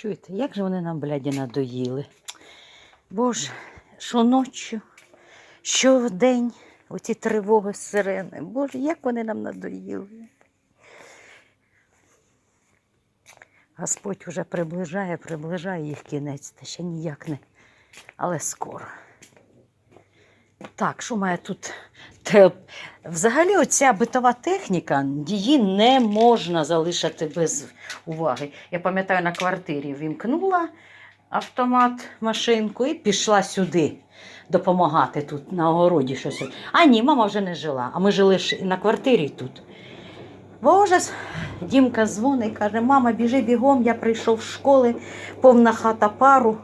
Чуєте, як же вони нам, бляді, надоїли? Боже, що ночі, що вдень, оці тривоги сирени. Боже, як вони нам надоїли. Господь уже приближає, приближає їх кінець, та ще ніяк не, але скоро. Так, що має тут? Взагалі, оця битова техніка, її не можна залишити без уваги. Я пам'ятаю, на квартирі вімкнула автомат, машинку і пішла сюди допомагати тут на огороді щось. А ні, мама вже не жила, а ми жили на квартирі тут. Боже, Дімка дзвонить і каже, мама, біжи бігом, я прийшов з школи, повна хата пару.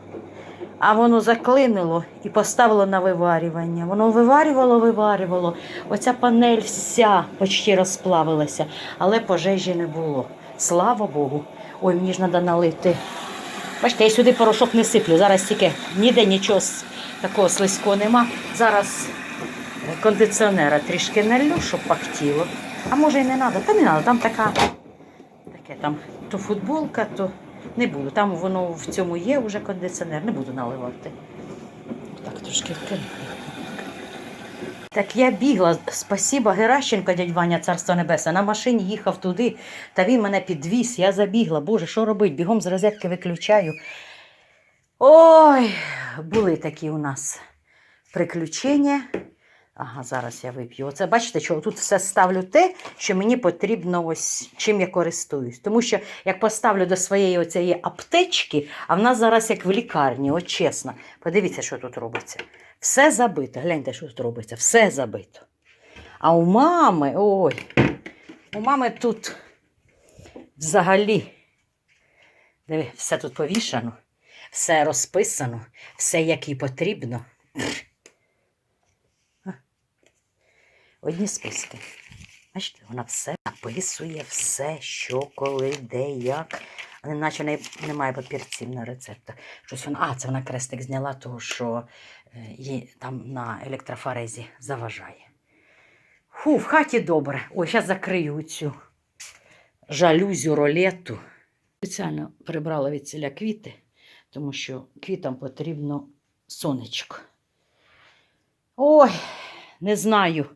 А воно заклинило і поставило на виварювання. Воно виварювало, виварювало. Оця панель вся почти розплавилася, але пожежі не було. Слава Богу. Ой, мені ж треба налити. Бачите, я сюди порошок не сиплю. Зараз тільки ніде нічого такого слизького нема. Зараз кондиціонера трішки налью, щоб пахтіло. А може і не треба. Та не треба, там така, таке там то футболка, то не буду. Там воно в цьому є вже кондиціонер, не буду наливати. Так, трошки відкрию. Так я бігла, спасіба Геращенко, дядь Ваня, царство небесне, на машині їхав туди, та він мене підвіз, я забігла. Боже, що робить? Бігом з розетки виключаю. Ой, були такі у нас приключення. Ага, зараз я вип'ю. Оце бачите, що тут все ставлю те, що мені потрібно ось чим я користуюсь. Тому що як поставлю до своєї оцієї аптечки, а в нас зараз як в лікарні, от чесно. Подивіться, що тут робиться. Все забито. Гляньте, що тут робиться. Все забито. А у мами, ой, у мами тут взагалі. Диви, все тут повішано, все розписано, все як їй потрібно. Одні списки. Бачите, вона все написує, все, що, коли, де, як. Але наче не, немає папірців на рецептах. Щось вона, а, це вона крестик зняла, тому що е, їй там на електрофорезі заважає. Фу, в хаті добре. Ой, зараз закрию цю жалюзю ролету. Спеціально прибрала від ціля квіти, тому що квітам потрібно сонечко. Ой, не знаю.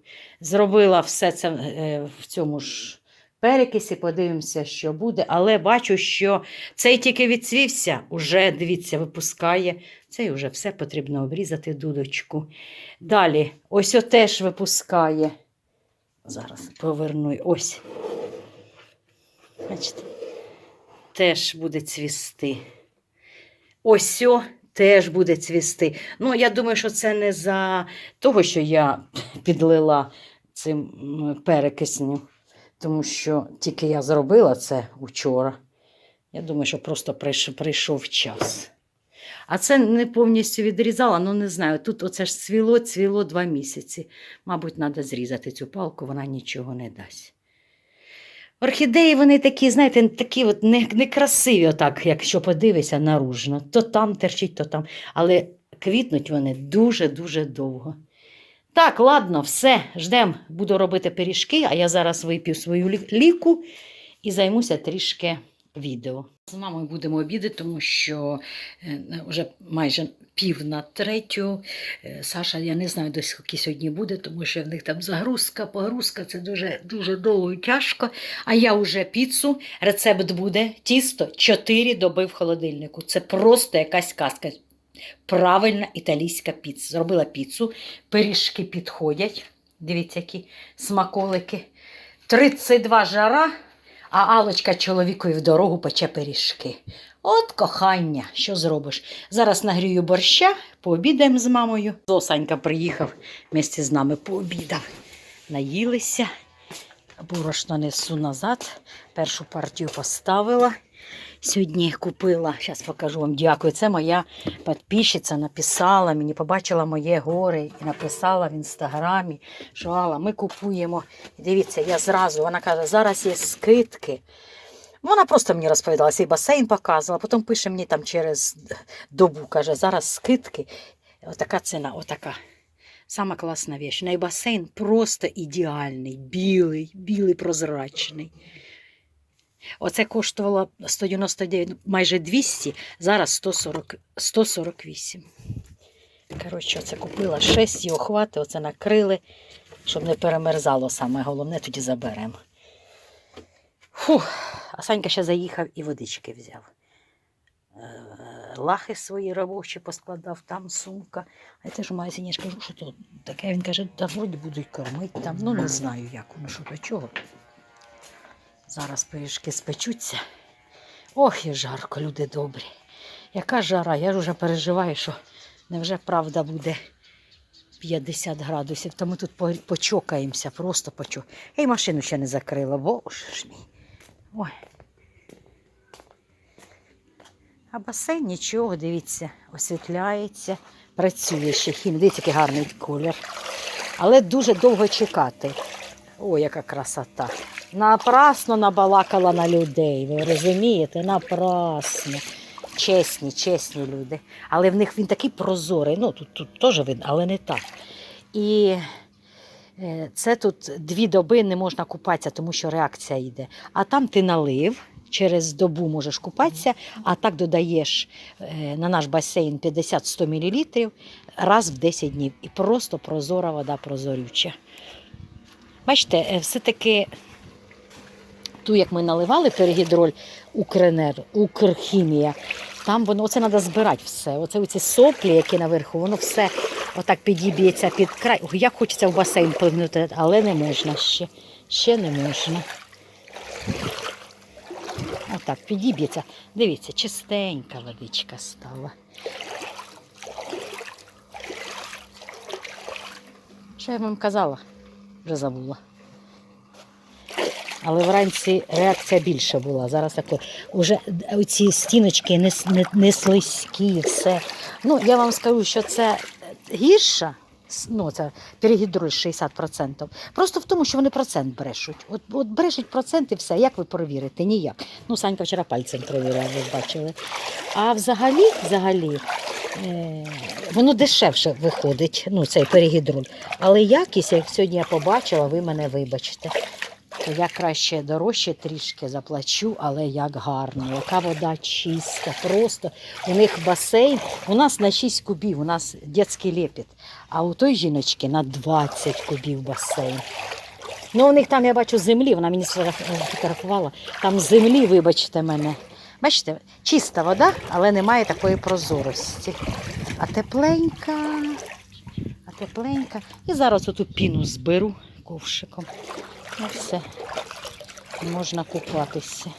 Зробила все це е, в цьому ж перекисі, подивимося, що буде. Але бачу, що цей тільки відцвівся, уже, дивіться, випускає. Цей вже все потрібно обрізати дудочку. Далі, ось теж випускає. Зараз поверну. Ось. Бачите? Теж буде цвісти. Ось о теж буде цвісти. Ну, я думаю, що це не за того, що я підлила цим перекисню, тому що тільки я зробила це вчора. Я думаю, що просто прийшов, час. А це не повністю відрізала, ну не знаю. Тут оце ж цвіло, цвіло два місяці. Мабуть, треба зрізати цю палку, вона нічого не дасть. Орхідеї вони такі, знаєте, такі от не- некрасиві, отак, якщо подивишся наружно. То там терчить, то там. Але квітнуть вони дуже-дуже довго. Так, ладно, все, ждемо. Буду робити пиріжки, а я зараз вип'ю свою ліку і займуся трішки відео. З мамою будемо обідати, тому що е, вже майже пів на третю. Е, Саша, я не знаю, до скільки сьогодні буде, тому що в них там загрузка, погрузка це дуже, дуже довго і тяжко. А я вже піцу, рецепт буде тісто 4 доби в холодильнику. Це просто якась казка. Правильна італійська піца. Зробила піцу, пиріжки підходять. Дивіться, які смаколики. 32 жара, а Алочка чоловікові в дорогу пече пиріжки. От кохання, що зробиш? Зараз нагрію борща, пообідаємо з мамою. Зосанька приїхав вместе з нами, пообідав. Наїлися. Борошно несу назад. Першу партію поставила. Сьогодні купила, зараз покажу вам, дякую. Це моя підписчиця написала мені, побачила моє горе і написала в інстаграмі, що Алла, ми купуємо. Дивіться, я зразу, вона каже, зараз є скидки. Вона просто мені розповідала, свій басейн показувала, потім пише мені там через добу, каже, зараз скидки. Отака ціна, отака. Сама класна вещь. На басейн просто ідеальний, білий, білий прозрачний. Оце коштувало 199, майже 200, зараз 140, 148. Коротше, оце купила 6, його хвати, оце накрили, щоб не перемерзало саме головне, тоді заберемо. Фух, а Санька ще заїхав і водички взяв. Е, Лахи свої робочі поскладав, там сумка. А я теж в магазині що то таке. Він каже, та вроді будуть кормити там. Ну, не знаю як, ну що до чого. Зараз пиріжки спечуться. Ох, і жарко, люди добрі. Яка жара, я вже переживаю, що невже правда буде 50 градусів, то ми тут почокаємося, просто почокаємо. Я й машину ще не закрила, боже ж мій. Ой. А басейн нічого, дивіться, освітляється, працює ще хім. Дивіться, який гарний колір. Але дуже довго чекати. О, яка красота. Напрасно набалакала на людей. Ви розумієте? Напрасно. Чесні, чесні люди. Але в них він такий прозорий. Ну, тут, тут теж видно, але не так. І е, це тут дві доби не можна купатися, тому що реакція йде. А там ти налив, через добу можеш купатися, а так додаєш е, на наш басейн 50-100 мл раз в 10 днів. І просто прозора вода прозорюча. Бачите, е, все-таки ту, як ми наливали перегідроль Укренер, Укрхімія, там воно оце треба збирати все. Оце оці соплі, які наверху, воно все отак підіб'ється під край. Ох, Як хочеться в басейн плигнути, але не можна ще. Ще не можна. Отак, підіб'ється. Дивіться, чистенька водичка стала. Що я вам казала? Вже забула. Але вранці реакція більша була. Зараз таке, уже ці стіночки не, не, не слизькі, все. Ну, я вам скажу, що це гірше, ну, це перегідроль 60%. Просто в тому, що вони процент брешуть. От, от брешуть процент і все. Як ви перевірите? Ніяк. Ну, Санька вчора пальцем перевіряв, ви бачили. А взагалі, взагалі, е, воно дешевше виходить, ну, цей перегідроль. Але якість, як сьогодні я побачила, ви мене вибачте. То я краще дорожче трішки заплачу, але як гарно, яка вода чиста, просто у них басейн. У нас на 6 кубів, у нас дитячий лепіт, а у той жіночки на 20 кубів басейн. Ну, у них там, я бачу, землі, вона мені фотографувала, там землі, вибачте мене. Бачите, чиста вода, але немає такої прозорості. А тепленька, а тепленька. І зараз оту піну зберу ковшиком. Ну все, можна купатися.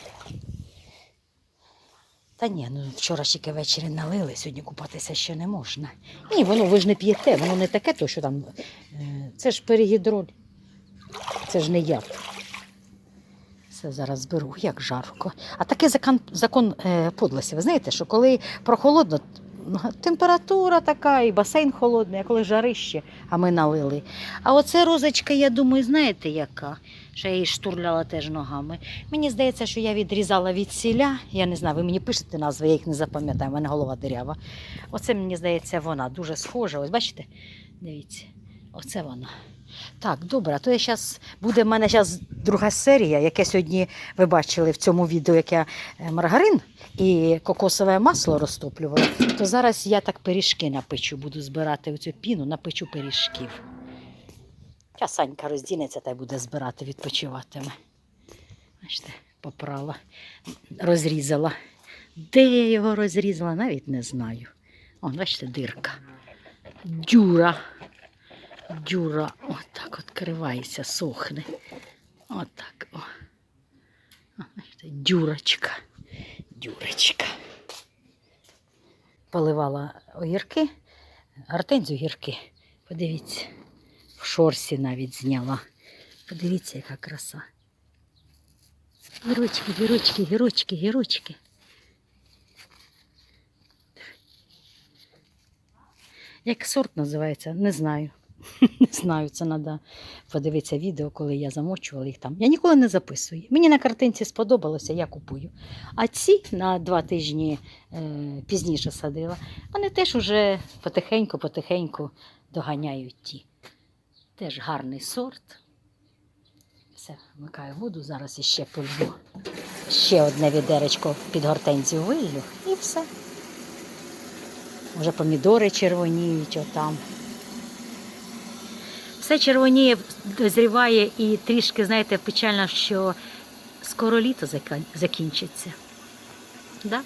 Та ні, ну вчора ще ввечері налили, сьогодні купатися ще не можна. Ні, воно ви ж не п'єте, воно не таке, то що там. е, Це ж перегідроль. Це ж не яд. Все зараз зберу, як жарко. А такий закон, закон е, подлості. Ви знаєте, що коли прохолодно, температура така, і басейн холодний, а коли жарище, а ми налили. А оце розочка, я думаю, знаєте яка? Що я її штурляла теж ногами. Мені здається, що я відрізала від сіля. Я не знаю, ви мені пишете назви, я їх не запам'ятаю, у мене голова дирява. Оце, мені здається, вона дуже схожа. Ось бачите? Дивіться, оце вона. Так, добре, то я зараз буде в мене зараз друга серія, яке сьогодні ви бачили в цьому відео, як я е, маргарин і кокосове масло розтоплювала. То зараз я так пиріжки напечу, буду збирати оцю піну, напечу пиріжків. Зараз Санька роздінеться та й буде збирати, відпочиватиме. Бачите, попрала, розрізала. Де я його розрізала, навіть не знаю. О, бачите, дирка. Дюра. Дюра отак відкривається, сохне. Отак. О. Дюрочка. Дюрочка. Поливала огірки, гортензію гірки. Подивіться, в шорсі навіть зняла. Подивіться, яка краса. Гірочки, гірочки, гірочки, гірочки. Як сорт називається, не знаю. Не знаю, це треба подивитися відео, коли я замочувала їх там. Я ніколи не записую. Мені на картинці сподобалося, я купую. А ці на два тижні е, пізніше садила. Вони теж уже потихеньку-потихеньку доганяють ті. Теж гарний сорт. Все, вмикаю воду, зараз іще пользу. ще одне відеречко під гортензію виллю і все. Вже помідори червоніють отам. Все червоніє, дозріває і трішки, знаєте, печально, що скоро літо закінчиться. Да?